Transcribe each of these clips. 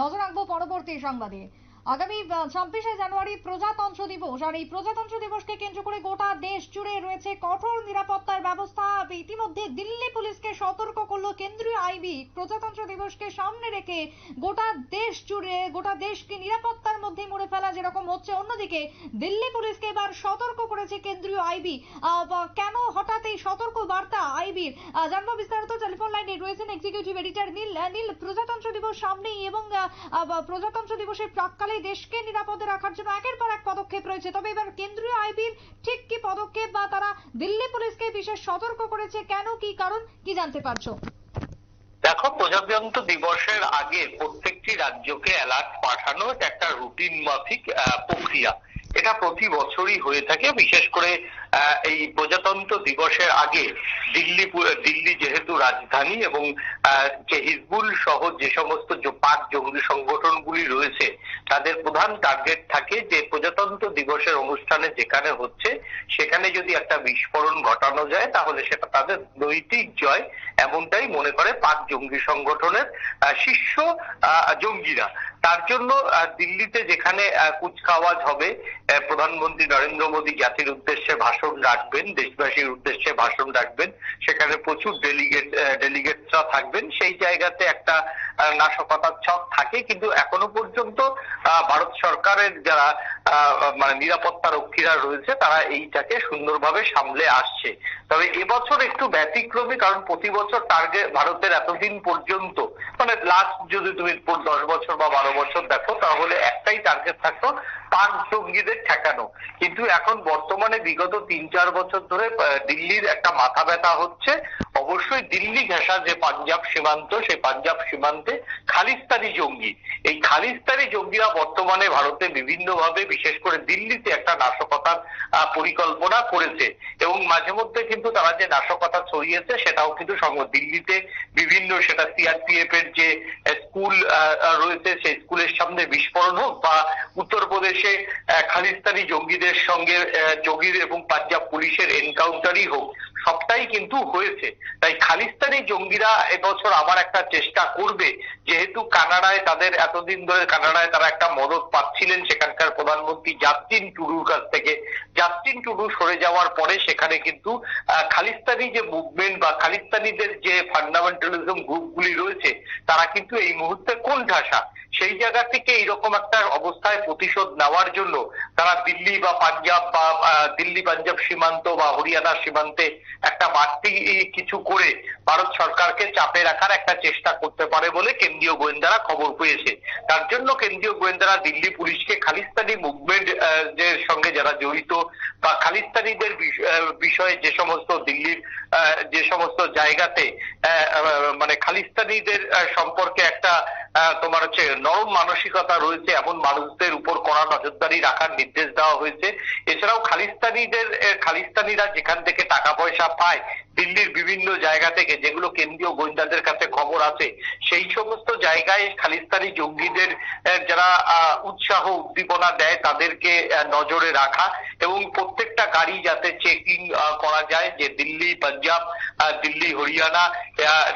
নজর রাখব পরবর্তী সংবাদে। আগামী ছাব্বিশে জানুয়ারি প্রজাতন্ত্র দিবস, আর এই প্রজাতন্ত্র দিবসকে কেন্দ্র করে গোটা দেশ জুড়ে রয়েছে কঠোর নিরাপত্তার ব্যবস্থা। ইতিমধ্যে দিল্লি পুলিশকে সতর্ক করল কেন্দ্রীয় আইবি প্রজাতন্ত্র দিবসকে সামনে রেখে গোটা দেশ জুড়ে, গোটা দেশকে নিরাপত্তার মধ্যে মুড়ে ফেলা যেরকম হচ্ছে, অন্যদিকে দিল্লি পুলিশকে এবার সতর্ক করেছে কেন্দ্রীয় আইবি কেন হঠাৎ এই সতর্ক বার্তা আইবির জানব বিস্তারিত। টেলিফোন লাইনে রয়েছেন এক্সিকিউটিভ এডিটর নীল নীল, প্রজাতন্ত্র দিবস সামনেই এবং প্রজাতন্ত্র দিবসের প্রাককালে দেশকে নিরাপদে রাখার জন্য একের পর এক পদক্ষেপ রয়েছে। তবে এবার কেন্দ্রীয় আইবির ঠিক কি পদক্ষেপ বা তারা দিল্লি পুলিশকে বিশেষ সতর্ক করেছে, কেন, কি কারণ, কি জানতে পারছ? দেখো প্রজাতন্ত্র দিবসের আগে প্রত্যেকটি রাজ্যকে অ্যালার্ট পাঠানো একটা রুটিন মাফিক প্রক্রিয়া। এটা প্রতি বছরই হয়ে থাকে, বিশেষ করে এই প্রজাতন্ত্র দিবসের আগে দিল্লি দিল্লি যেহেতু রাজধানী এবং যে হিজবুল সহ যে সমস্ত পাক জঙ্গি সংগঠনগুলি রয়েছে, তাদের প্রধান টার্গেট থাকে যে প্রজাতন্ত্র দিবসের অনুষ্ঠানে যেখানে হচ্ছে, সেখানে যদি একটা বিস্ফোরণ ঘটানো যায়, তাহলে সেটা তাদের নৈতিক জয়, এমনটাই মনে করে পাক জঙ্গি সংগঠনের শীর্ষ জঙ্গিরা। তার জন্য দিল্লিতে যেখানে কুচকাওয়াজ হবে প্রধানমন্ত্রী নরেন্দ্র মোদী জাতির উদ্দেশ্যে ভাষণ রাখবেন, দেশবাসীর উদ্দেশ্যে ভাষণ রাখবেন, সেখানে প্রচুর ডেলিগেট ডেলিগেটসরা থাকবেন। সেই জায়গাতে একটা নাশকতার ছক থাকে, কিন্তু এখনও পর্যন্ত ভারত সরকারের যারা মানে নিরাপত্তা রক্ষীরা রয়েছে, তারা এইটাকে সুন্দরভাবে সামলে আসছে। তবে এবছর একটু ব্যতিক্রমী, কারণ প্রতি বছর টার্গেট ভারতের এতদিন পর্যন্ত মানে লাস্ট যদি তুমি দশ বছর বা বারো বছর দেখো, তাহলে একটাই টার্গেট থাকতো পাক জঙ্গিদের ঠেকানো। কিন্তু এখন বর্তমানে বিগত তিন চার বছর ধরে দিল্লির একটা মাথা ব্যথা হচ্ছে। অবশ্যই দিল্লি ঘেঁষা যে পাঞ্জাব সীমান্ত, সেই পাঞ্জাব সীমান্তে খালিস্তানি জঙ্গি। এই খালিস্তানি জঙ্গিরা বর্তমানে ভারতে বিভিন্নভাবে, বিশেষ করে দিল্লিতে একটা নাশকতার পরিকল্পনা করেছে। এবং মাঝে মধ্যে কিন্তু তারা যে নাশকতা ছড়িয়েছে, সেটাও কিন্তু দিল্লিতে বিভিন্ন সেটা সিআরপিএফ এর যে স্কুল রয়েছে, সেই স্কুলের সামনে বিস্ফোরণ হোক বা উত্তরপ্রদেশে খালিস্তানি জঙ্গিদের সঙ্গে জঙ্গিদের এবং পাঞ্জাব পুলিশের এনকাউন্টারই হোক সবটাই কিন্তু হয়েছে। তাই খালিস্তানি জঙ্গিরা এবছর আবার একটা চেষ্টা করবে, যেহেতু কানাডায় তাদের এতদিন ধরে কানাডায় তারা একটা মদত পাচ্ছিলেন, সেখানকার প্রধানমন্ত্রী জাস্টিন টুডুর কাছ থেকে। জাস্টিন টুডু সরে যাওয়ার পরে সেখানে কিন্তু খালিস্তানি যে মুভমেন্ট বা খালিস্তানিদের যে ফান্ডামেন্টালিজম গ্রুপগুলি রয়েছে, তারা কিন্তু এই মুহূর্তে কোন ঠাসা সেই জায়গা থেকে এইরকম একটা অবস্থায় প্রতিশোধ নেওয়ার জন্য তারা দিল্লি বা পাঞ্জাব বা দিল্লি, পাঞ্জাব সীমান্ত বা হরিয়ানা সীমান্তে একটা বাড়তি কিছু করে ভারত সরকারকে চাপে রাখার একটা চেষ্টা করতে পারে বলে কেন্দ্রীয় গোয়েন্দারা খবর পেয়েছে। তার জন্য কেন্দ্রীয় গোয়েন্দারা দিল্লি পুলিশকে খালিস্তানি মুভমেন্ট এর সঙ্গে যারা জড়িত বা খালিস্তানিদের বিষ- বিষয়ে যে সমস্ত দিল্লির যে সমস্ত জায়গাতে মানে খালিস্তানিদের সম্পর্কে একটা তোমার হচ্ছে নরম মানসিকতা রয়েছে, এমন মানুষদের উপর কড়া নজরদারি রাখার নির্দেশ দেওয়া হয়েছে। এছাড়াও খালিস্তানিদের খালিস্তানিরা যেখান থেকে টাকা পয়সা পায় দিল্লির বিভিন্ন জায়গা থেকে যেগুলো কেন্দ্রীয় গোয়েন্দাদের কাছে খবর আছে, সেই সমস্ত জায়গায় খালিস্তানি জঙ্গিদের যারা উৎসাহ, উদ্দীপনা দেয় তাদেরকে নজরে রাখা এবং প্রত্যেকটা গাড়ি যাতে চেকিং করা যায় যে দিল্লি, পাঞ্জাব দিল্লি, হরিয়ানা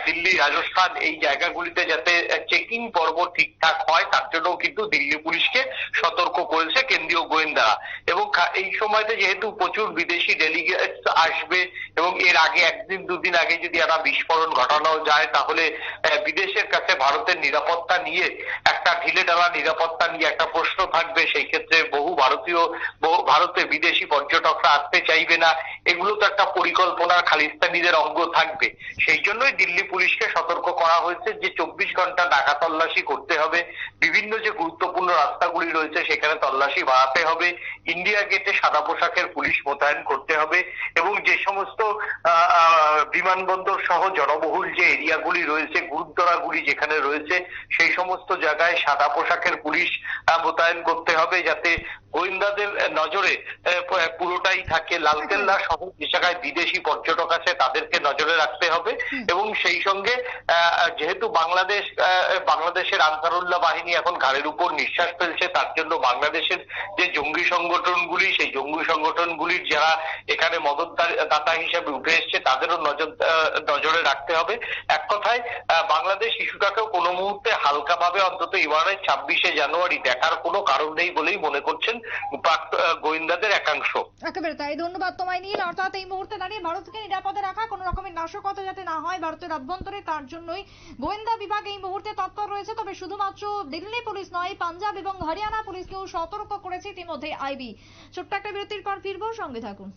দিল্লি, রাজস্থান এই জায়গাগুলিতে যাতে চেকিং পর্ব ঠিকঠাক হয়, তার জন্য কিন্তু দিল্লি পুলিশকে সতর্ক করেছে কেন্দ্রীয় গোয়েন্দারা। এবং এই সময়তে যেহেতু প্রচুর বিদেশি ডেলিগেট আসবে এবং এর আগে একদিন দুদিন আগে যদি একটা বিস্ফোরণ ঘটানো যায়, তাহলে বিদেশের কাছে ভারতের নিরাপত্তা নিয়ে একটা ঢিলে ঢালা নিরাপত্তা নিয়ে একটা প্রশ্ন থাকবে। সেই ক্ষেত্রে বহু ভারতীয় ভারতে বিদেশি পর্যটকরা আসতে চাইবে না, এগুলো তো একটা পরিকল্পনার খালিস্তানিদের অঙ্গ থাকবে। সেই জন্যই দিল্লি পুলিশকে সতর্ক করা হয়েছে যে চব্বিশ ঘণ্টা নাকা তল্লাশি করতে হবে। বিভিন্ন যে গুরুত্বপূর্ণ রাস্তাগুলি রয়েছে, সেখানে তল্লাশি বাড়াতে হবে। ইন্ডিয়া গেটে সাদা পোশাকের পুলিশ মোতায়েন করতে হবে এবং যে সমস্ত বিমানবন্দর সহ জনবহুল যে এরিয়াগুলি রয়েছে, গুরুদ্বারাগুলি যেখানে রয়েছে, সেই সমস্ত জায়গায় সাদা পোশাকের পুলিশ মোতায়েন করতে হবে যাতে গোয়েন্দাদের নজরে পুরোটাই থাকে। লালকেল্লা সহ যে জায়গায় বিদেশি পর্যটক আছে তাদেরকে নজরে রাখতে হবে। এবং সেই সঙ্গে যেহেতু বাংলাদেশ বাংলাদেশের আনসারুল্লাহ বাহিনী এখন ঘাড়ের উপর নিঃশ্বাস ফেলছে তার জন্য বাংলাদেশের যে জঙ্গি সংগঠনগুলি সেই জঙ্গি সংগঠনগুলির যারা এখানে মদতদাতা হিসেবে উঠে এসছে তাদেরও নজর নজরে রাখতে হবে। এক কথায় আহ, বাংলাদেশ ইস্যুটাকেও কোনো মুহূর্তে হালকাভাবে অন্তত এবারে ছাব্বিশে জানুয়ারি দেখার কোনো কারণ নেই বলেই মনে করছেন গোয়েন্দাদের একাংশ। একেবারে তাই, ধন্যবাদ তোমায় নীল। অর্থাৎ এই মুহূর্তে দাঁড়িয়ে ভারতকে নিরাপদে রাখা, কোনো রকমের নাশকতা যাতে না হয় ভারতের অভ্যন্তরে তার জন্যই গোয়েন্দা বিভাগ এই মুহূর্তে তৎপর রয়েছে। তবে শুধুমাত্র দিল্লি পুলিশ নয়, পাঞ্জাব এবং হরিয়ানা পুলিশকেও সতর্ক করেছে ইতিমধ্যে আইবি। ছোট্ট একটা বিরতির পর ফিরবো, সঙ্গে থাকুন।